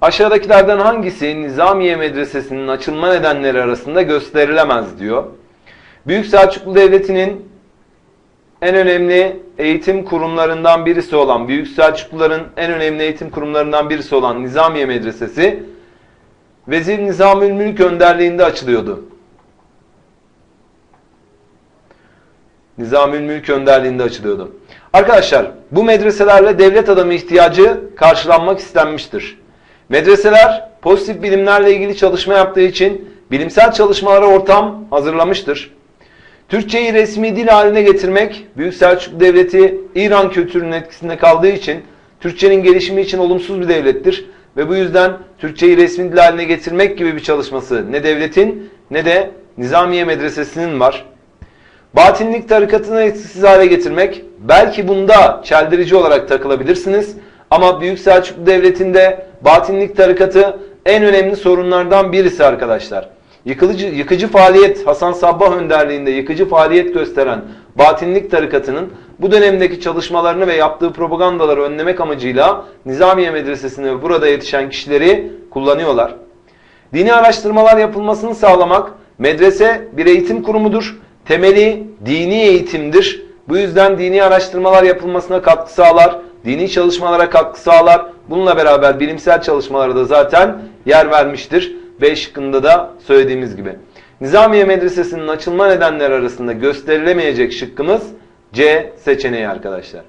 Aşağıdakilerden hangisi Nizamiye Medresesi'nin açılma nedenleri arasında gösterilemez diyor. Büyük Selçuklu Devleti'nin en önemli eğitim kurumlarından birisi olan, Büyük Selçukluların en önemli eğitim kurumlarından birisi olan Nizamiye Medresesi, Vezir Nizamülmülk önderliğinde açılıyordu. Nizamülmülk önderliğinde açılıyordu. Arkadaşlar bu medreselerle devlet adamı ihtiyacı karşılanmak istenmiştir. Medreseler pozitif bilimlerle ilgili çalışma yaptığı için bilimsel çalışmalara ortam hazırlamıştır. Türkçeyi resmi dil haline getirmek Büyük Selçuklu Devleti İran kültürünün etkisinde kaldığı için Türkçenin gelişimi için olumsuz bir devlettir. Ve bu yüzden Türkçeyi resmi dil haline getirmek gibi bir çalışması ne devletin ne de Nizamiye Medresesi'nin var. Batinlik tarikatını etkisiz hale getirmek belki bunda çeldirici olarak takılabilirsiniz. Ama Büyük Selçuklu Devleti'nde batinlik tarikatı en önemli sorunlardan birisi arkadaşlar. Yıkıcı, yıkıcı faaliyet Hasan Sabbah önderliğinde yıkıcı faaliyet gösteren batinlik tarikatının bu dönemdeki çalışmalarını ve yaptığı propagandaları önlemek amacıyla Nizamiye Medresesi'ni ve burada yetişen kişileri kullanıyorlar. Dini araştırmalar yapılmasını sağlamak medrese bir eğitim kurumudur. Temeli dini eğitimdir. Bu yüzden dini araştırmalar yapılmasına katkı sağlar. Dini çalışmalara katkı sağlar. Bununla beraber bilimsel çalışmalara da zaten yer vermiştir. B şıkkında da söylediğimiz gibi. Nizamiye Medresesi'nin açılma nedenleri arasında gösterilemeyecek şıkkımız C seçeneği arkadaşlar.